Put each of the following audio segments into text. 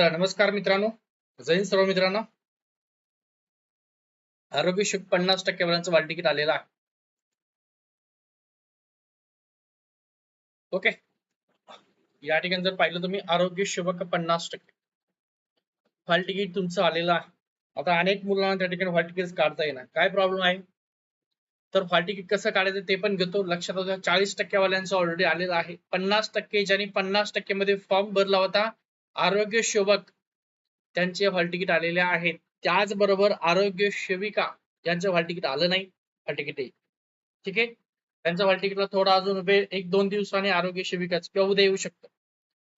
चला नमस्कार मित्रांनो. जैन सर्व मित्रांनो. आरोग्य शुभ पन्नास टक्केवाल्यांचं वाल तिकीट आलेलं आहे. ओके. या ठिकाणी जर पाहिलं तुम्ही आरोग्य शुभक पन्नास टक्के. हॉल तिकीट तुमचं आलेलं आहे. आता अनेक मुलांना त्या ठिकाणी हॉल तिकीट काढता येणार. काय प्रॉब्लेम आहे? तर हॉल तिकीट कसं काढायचं ते पण घेतो. लक्षात चाळीस टक्केवाल्यांचं ऑलरेडी आलेलं आहे. पन्नास टक्के ज्यांनी पन्नास टक्के मध्ये फॉर्म भरला होता आरोग्य सेवक त्यांचे हॉल तिकीट आलेले आहेत. त्याचबरोबर आरोग्य सेविका यांचं हॉल तिकीट आलं नाही हॉल तिकीट येईल. ठीक आहे? त्यांचं हॉल तिकीटला थोडा अजून वेळ एक दोन दिवसांनी आरोग्य सेविकाच किंवा उद्या येऊ शकतं.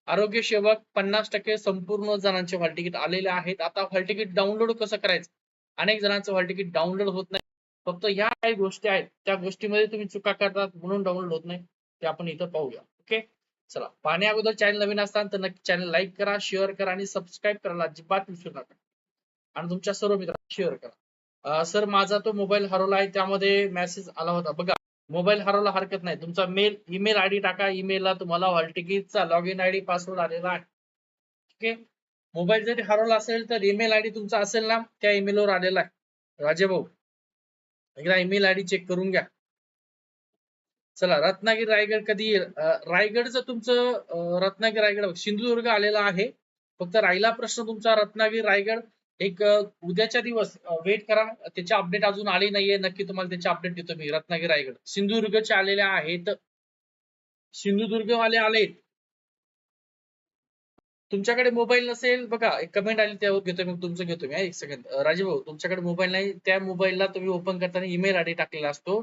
आरोग्य सेवक पन्नास टक्के संपूर्ण जणांचे हॉल तिकीट आलेले आहेत. आता हॉल तिकीट डाउनलोड कसं करायचं? अनेक जणांचं हॉल तिकीट डाउनलोड होत नाही. फक्त ह्या काही गोष्टी आहेत. त्या गोष्टीमध्ये तुम्ही चुका करतात म्हणून डाउनलोड होत नाही. ते आपण इथं पाहूया. ओके? चला पाहण्या अगोदर चॅनल नवीन असताना तर नक्की चॅनल लाईक करा शेअर करा आणि सबस्क्राईब करायला अजिबात विसरू नका. आणि तुमच्या सर्व मित्रांना शेअर करा. सर माझा तो मोबाईल हरवला आहे त्यामध्ये मेसेज आला होता. बघा मोबाईल हरवला हरकत नाही. तुमचा मेल ईमेल आयडी टाका. ईमेलला तुम्हाला हॉलटिकीटचा लॉग इन आयडी पासवर्ड आलेला आहे. ठीक आहे? मोबाईल जरी हरवला असेल तर ईमेल आयडी तुमचा असेल ना त्या ईमेलवर आलेला आहे. राजे भाऊ एकदा ईमेल आयडी चेक करून घ्या. चला रत्नागिरी रायगड कधी येईल? रायगडचं तुमचं रत्नागिरी रायगड सिंधुदुर्ग आलेला आहे. फक्त राहिला प्रश्न तुमचा रत्नागिरी रायगड. एक उद्याच्या दिवस वेट करा. त्याचे अपडेट अजून आले नाहीये. नक्की तुम्हाला त्याचे अपडेट देतो मी. रत्नागिरी रायगड. सिंधुदुर्गचे आलेले आहेत. सिंधुदुर्ग वाले आलेत. तुमच्याकडे मोबाईल नसेल बघा एक कमेंट आली त्यावर घेतो मी तुमचं घेतो मी एक सेकंड राजीव भाऊ तुमच्याकडे मोबाईल नाही. त्या मोबाईलला तुम्ही ओपन करताना ईमेल आयडी टाकलेला असतो.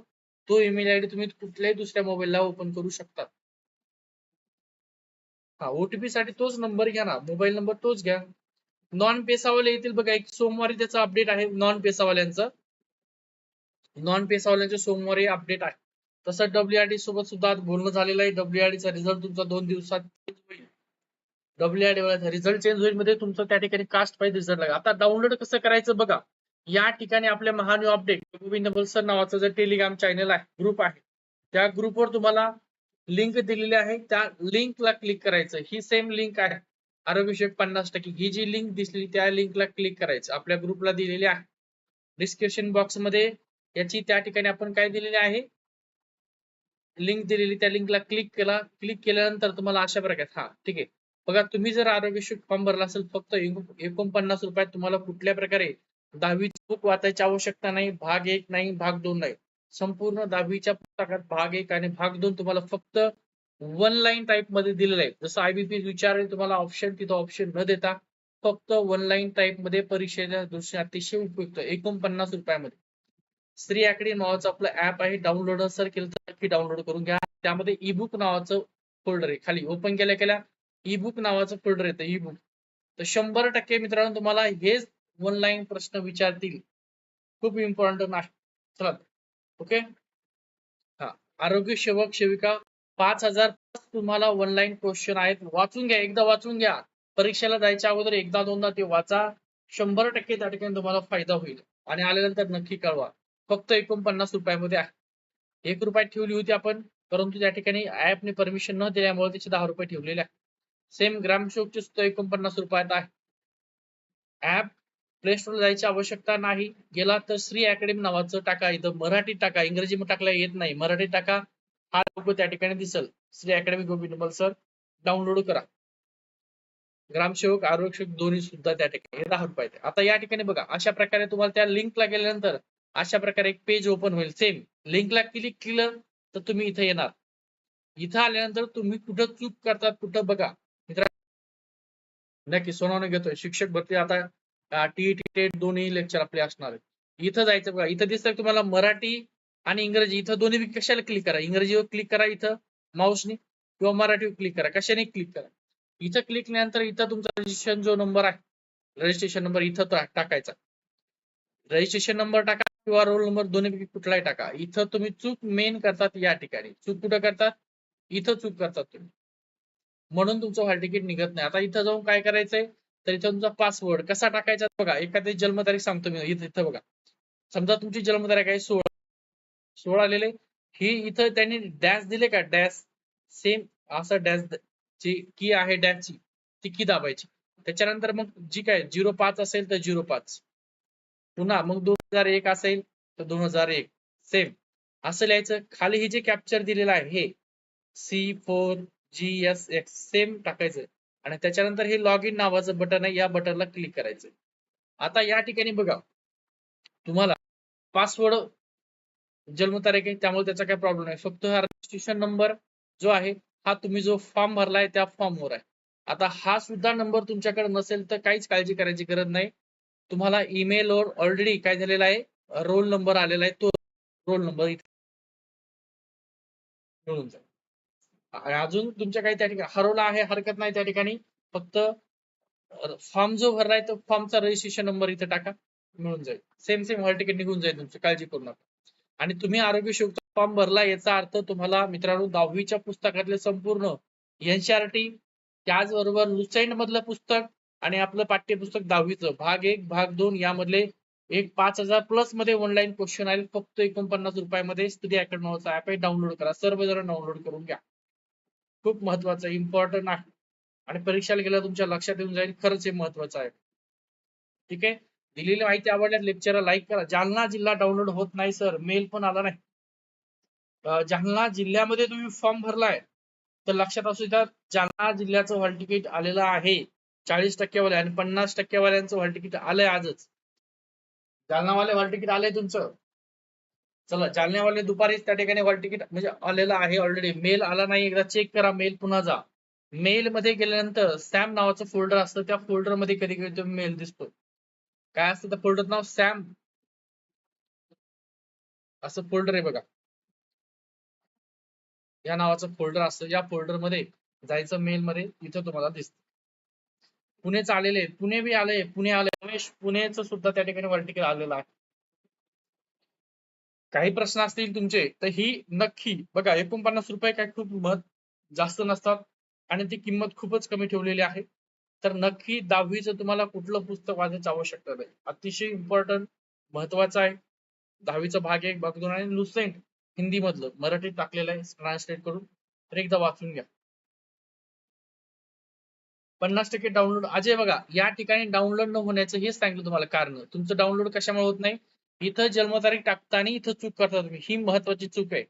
तो ईमेल आयडी तुम्ही कुठल्याही दुसऱ्या मोबाईलला ओपन करू शकता. हा ओटीपी साठी तोच नंबर घ्या ना. मोबाईल नंबर तोच घ्या. नॉन पेसावाले येतील बघा एक सोमवारी त्याचा अपडेट आहे नॉन पेसावाल्यांचं. नॉन पेसावाल्यांचं सोमवारी अपडेट आहे. तसं डब्ल्यूआरडी सोबत सुद्धा बोलणं झालेलं आहे. डब्ल्यूआरडीचा रिझल्ट तुमचा दोन दिवसात होईल. डब्ल्यूआरडी वाला रिझल्ट चेंज होईल मध्ये तुमचं त्या ठिकाणी कास्ट पाहिजे रिझल्ट लागेल आता डाउनलोड कसं करायचं बघा. या ठिकाणी आपल्या महान्यू अपडेट गोविंद बलसर नावाचं जे टेलिग्राम चॅनल आहे ग्रुप आहे त्या ग्रुपवर तुम्हाला लिंक दिलेली आहे. त्या लिंकला क्लिक करायचं. ही सेम लिंक आहे. आरोग्यविषयक पन्नास टक्के. ही जी लिंक दिसली त्या लिंकला क्लिक करायचं. आपल्या ग्रुपला दिलेली आहे. डिस्क्रिप्शन बॉक्समध्ये याची त्या ठिकाणी आपण काय दिलेली आहे? लिंक दिलेली. त्या लिंकला क्लिक केला. क्लिक केल्यानंतर तुम्हाला अशा प्रकारे हा ठीक आहे. बघा तुम्ही जर आरोग्यविषयक फॉर्म भरला असेल फक्त एकोणपन्नास रुपयात तुम्हाला कुठल्या प्रकारे दहावीची बुक वाचायची आवश्यकता नाही भाग एक नाही भाग दोन नाही. संपूर्ण दहावीच्या पुस्तकात भाग एक आणि भाग दोन तुम्हाला फक्त वन लाईन टाईपमध्ये दिलेलं आहे. जसं आयबीपी विचारेल तुम्हाला ऑप्शन तिथं ऑप्शन न देता फक्त वन लाईन टाईपमध्ये परीक्षेच्या दृष्टीने अतिशय उपयुक्त. एकोणपन्नास रुपयामध्ये. स्त्री आकडे नावाचं आपलं ऍप आहे. डाउनलोड सर केलं तर नक्की डाउनलोड करून घ्या. त्यामध्ये ई बुक नावाचं फोल्डर आहे. खाली ओपन केल्या केल्या ई बुक नावाचं फोल्डर येतं ई बुक तर शंभर टक्के मित्रांनो तुम्हाला हेच वन लाईन प्रश्न विचारतील. खूप इम्पॉर्टंट असतात ओके हा. आरोग्य सेवक सेविका पाच हजार तुम्हाला वन लाईन क्वेश्चन आहेत. वाचून घ्या. एकदा वाचून घ्या. परीक्षेला जायच्या अगोदर एकदा दोनदा ते वाचा. शंभर टक्के त्या ठिकाणी तुम्हाला फायदा होईल. आणि आल्यानंतर नक्की कळवा. फक्त एकोणपन्नास रुपयामध्ये आहे. एक रुपयात ठेवली होती आपण परंतु त्या ठिकाणी ऍपने परमिशन न दिल्यामुळे त्याचे दहा रुपये ठेवलेले आहे सेम ग्रामसेवकचे सुद्धा एकोणपन्नास रुपयात आहे. ऍप प्ले स्टोर जायची आवश्यकता नाही. गेला तर श्री अकॅडमी नावाचं टाका. इथं मराठी टाका. इंग्रजी टाकला येत नाही. मराठी टाका. हा लोक त्या ठिकाणी दिसल. Shri academy Govind sir download करा. ग्रामसेवक आरोग्यसेवक दोन्ही सुद्धा त्या ठिकाणी. दहा रुपये आता या ठिकाणी बघा. अशा प्रकारे तुम्हाला त्या लिंकला गेल्यानंतर अशा प्रकारे एक पेज ओपन होईल. सेम लिंकला क्लिक केलं तर तुम्ही इथं येणार. इथं आल्यानंतर तुम्ही कुठं चूक करतात कुठं बघा. मित्र नक्की सोनाने घेतोय. शिक्षक भरती आता टीईटी टेट दोन्ही लेक्चर आपले असणार आहेत. इथं जायचं बघा इथं दिसतं तुम्हाला मराठी आणि इंग्रजी. इथं दोन्ही कशाला क्लिक करा? इंग्रजीवर क्लिक करा इथं माऊसनी किंवा मराठीवर क्लिक करा. कशाने क्लिक करा? इथं क्लिक केल्यानंतर इथं तुमचा रजिस्ट्रेशन जो नंबर आहे रजिस्ट्रेशन नंबर इथं टाकायचा. रजिस्ट्रेशन नंबर टाका किंवा रोल नंबर दोन्हीपैकी कुठलाही टाका. इथं तुम्ही चूक मेन करतात या ठिकाणी. चूक कुठं करतात? इथं चूक करतात तुम्ही. म्हणून तुमचं हॉल तिकीट निघत नाही. आता इथं जाऊन काय करायचंय? तर इथं तुमचा पासवर्ड कसा टाकायचा बघा. एखादी जन्मतारीख सांगतो मी इथं इथं बघा. समजा तुमची जन्मतारीख आहे सोळा. सोळा आलेले. ही इथं त्यांनी डॅश दिले का? डॅश सेम असं डॅश जी की आहे डॅशची ती की दाबायची. त्याच्यानंतर मग जी काय झिरो पाच असेल तर झिरो पाच. पुन्हा मग दोन हजार एक असेल तर दोन हजार एक. सेम असं लिहायचं. खाली हे जे कॅप्चर दिलेलं आहे हे C four G S X same टाकायचं. आणि त्याच्यानंतर हे लॉग इन नावाचं बटन आहे या बटनला क्लिक करायचं. आता या ठिकाणी बघा तुम्हाला पासवर्ड जन्मतारीख आहे त्यामुळे त्याचा काही प्रॉब्लेम नाही. फक्त हा रजिस्ट्रेशन नंबर जो आहे हा तुम्ही जो फॉर्म भरलाय त्या फॉर्मवर आहे. आता हा सुद्धा नंबर तुमच्याकडे नसेल तर काहीच काळजी करायची गरज नाही. तुम्हाला ईमेलवर ऑलरेडी काय झालेला आहे रोल नंबर आलेला आहे तो रोल नंबर इथे मिळून जाईल. अजून तुमच्या काही त्या ठिकाणी हरवला आहे हरकत नाही त्या ठिकाणी. फक्त फॉर्म जो भरलाय तो फॉर्मचा रजिस्ट्रेशन नंबर इथे टाका मिळून जाईल. सेम सेम हॉल तिकीट निघून जाईल तुमची काळजी करू नका आणि तुम्ही आरोग्य शिवचा फॉर्म भरला याचा अर्थ तुम्हाला मित्रांनो दहावीच्या पुस्तकातले संपूर्ण एनसीआरटी त्याचबरोबर लुसेंट मधलं पुस्तक आणि आपलं पाठ्यपुस्तक दहावीचं भाग एक भाग दोन यामधले एक पाच हजार प्लसमध्ये ऑनलाईन क्वेश्चन आहे फक्त एकोणपन्नास रुपयामध्ये स्त्री अकॅडमीचा ऍप आहे डाउनलोड करा. सर्वजण डाउनलोड करून घ्या. खूप महत्वाचं इम्पॉर्टंट आहे. आणि परीक्षेला गेल्या तुमच्या लक्षात येऊन जाईल खरंच हे महत्वाचं आहे. ठीक आहे? दिलेली माहिती आवडल्यास लेक्चरला लाईक करा. जालना जिल्हा डाउनलोड होत नाही सर मेल पण आला नाही. जालना जिल्ह्यामध्ये तुम्ही फॉर्म भरलाय. तर लक्षात असू द्या जालना जिल्ह्याचं हॉल तिकीट आलेलं आहे. चाळीस टक्केवाले आणि पन्नास टक्केवाल्यांचं हॉल तिकीट आलंय आजच. जालनावाले हॉल तिकीट आलंय तुमचं. चला जालन्यावाले दुपारीच त्या ठिकाणी हॉल तिकीट म्हणजे आलेलं आहे ऑलरेडी मेल आला नाही एकदा चेक करा मेल पुन्हा जा. मेल मध्ये गेल्यानंतर सॅम नावाचं फोल्डर असतं त्या फोल्डरमध्ये कधी कधी तो मेल दिसतो. काय असतं त्या फोल्डर नाव? सॅम असं फोल्डर आहे बघा. या नावाचं फोल्डर असतं या फोल्डरमध्ये जायचं मेल मध्ये इथं तुम्हाला दिसत. पुणेच आलेले पुणे बी आले पुणे आले रमेश पुणेच सुद्धा त्या ठिकाणी वर्टिकल आलेलं आहे. काही प्रश्न असतील तुमचे तर ही नक्की बघा एकोणपन्नास रुपये काय खूप मत जास्त नसतात आणि ती किंमत खूपच कमी ठेवलेली आहे. तर नक्की दहावीचं तुम्हाला कुठलं पुस्तक वाचायची आवश्यकता नाही. अतिशय इम्पॉर्टंट महत्वाचं आहे. दहावीचा भाग एक भाग दोन आणि लुसेंट हिंदी मधलं मराठीत टाकलेलं आहे ट्रान्सलेट करून. तर एकदा वाचून घ्या. पन्नास टक्के डाउनलोड अजय बघा या ठिकाणी डाउनलोड न होण्याचं हेच सांगितलं तुम्हाला कारण. तुमचं डाउनलोड कशामुळे होत नाही? इथं जन्मतारीख टाकताना इथं चूक करता तुम्ही. ही महत्वाची चूक आहे.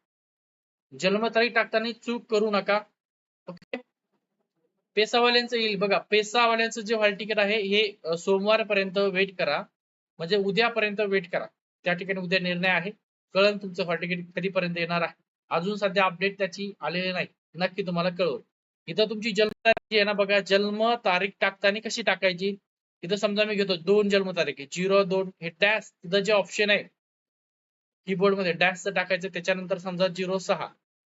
जन्मतारीख टाकताना चूक करू नका. ओके पेसावाल्यांचं येईल. बघा पेसावाल्यांचं जे हॉल तिकीट आहे हे सोमवार सोमवारपर्यंत वेट करा. म्हणजे उद्यापर्यंत वेट करा. त्या ठिकाणी उद्या निर्णय आहे. कळण तुमचं हॉल तिकीट कधीपर्यंत येणार आहे. अजून सध्या अपडेट त्याची आलेली नाही. नक्की तुम्हाला कळवल इथं तुमची जन्मतारीख आहे ना बघा जन्म तारीख टाकताना कशी टाकायची? इथं समजा मी घेतो दोन जन्मतारीख आहे. झिरो दोन हे डॅश तिथं जे ऑप्शन आहे कीबोर्डमध्ये डॅश टाकायचं त्याच्यानंतर समजा झिरो सहा.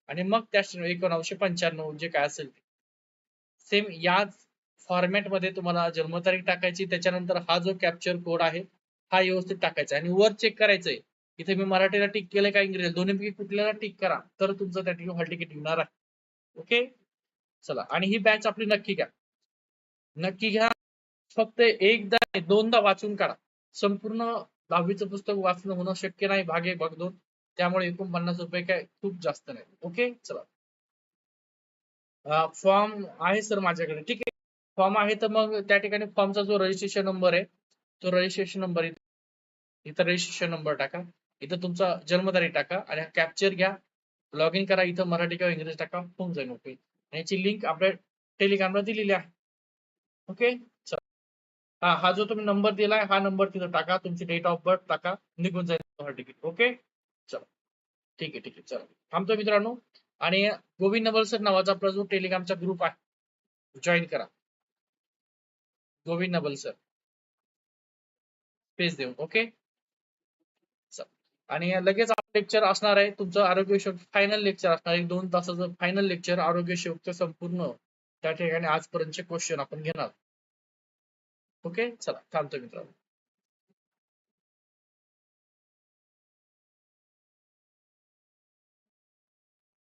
आणि मग त्या एकोणावीसशे पंच्याण्णव जे काय असेल ते. सेम याच फॉर्मॅटमध्ये तुम्हाला जन्मतारीख टाकायची त्याच्यानंतर हा जो कॅप्चर कोड आहे हा व्यवस्थित टाकायचा आणि वर चेक करायचंय इथे मी मराठीला टिक केलं का इंग्रजी दोन्हीपैकी कुठल्याला टिक करा तर तुमचं त्या ठिकाणी हॉल तिकीट येणार आहे. ओके चला. आणि ही बॅच आपली नक्की घ्या. नक्की घ्या. फक्त एकदा दोनदा वाचून काढा. संपूर्ण दहावीचं पुस्तक वाचणं होणं शक्य नाही भाग एक भाग दोन. त्यामुळे एकोणपन्नास रुपये काय खूप जास्त नाही. ओके? चला. फॉर्म आहे सर माझ्याकडे. ठीक आहे. फॉर्म आहे तर मग त्या ठिकाणी फॉर्मचा जो रजिस्ट्रेशन नंबर आहे तो रजिस्ट्रेशन नंबर इथं रजिस्ट्रेशन नंबर टाका. इथं तुमचा जन्मतारीख टाका आणि कॅप्चर घ्या. लॉग इन करा. इथं मराठी किंवा इंग्रजी टाका. होऊन जाईल. ओके? याची लिंक आपल्या टेलिग्रामला दिलेली आहे. ओके? हा हा जो तुम्ही नंबर दिलाय हा नंबर तिथं टाका. तुमची डेट ऑफ बर्थ टाका. निघून जाईल तिकीट ओके चला. ठीक आहे ठीक आहे. चला. थांबतो मित्रांनो. आणि गोविंद नवलसर नावाचा आपला जो टेलिग्रामचा ग्रुप आहे. जॉईन करा. गोविंद नवलसर. स्पेस देऊन ओके आणि लगेच लेक्चर असणार आहे. तुमचं आरोग्य फायनल लेक्चर असणार आहे. दोन तासाचं फायनल लेक्चर आरोग्य संपूर्ण त्या ठिकाणी आजपर्यंतचे क्वेश्चन आपण घेणार. ओके चला थांबतो मित्रांनो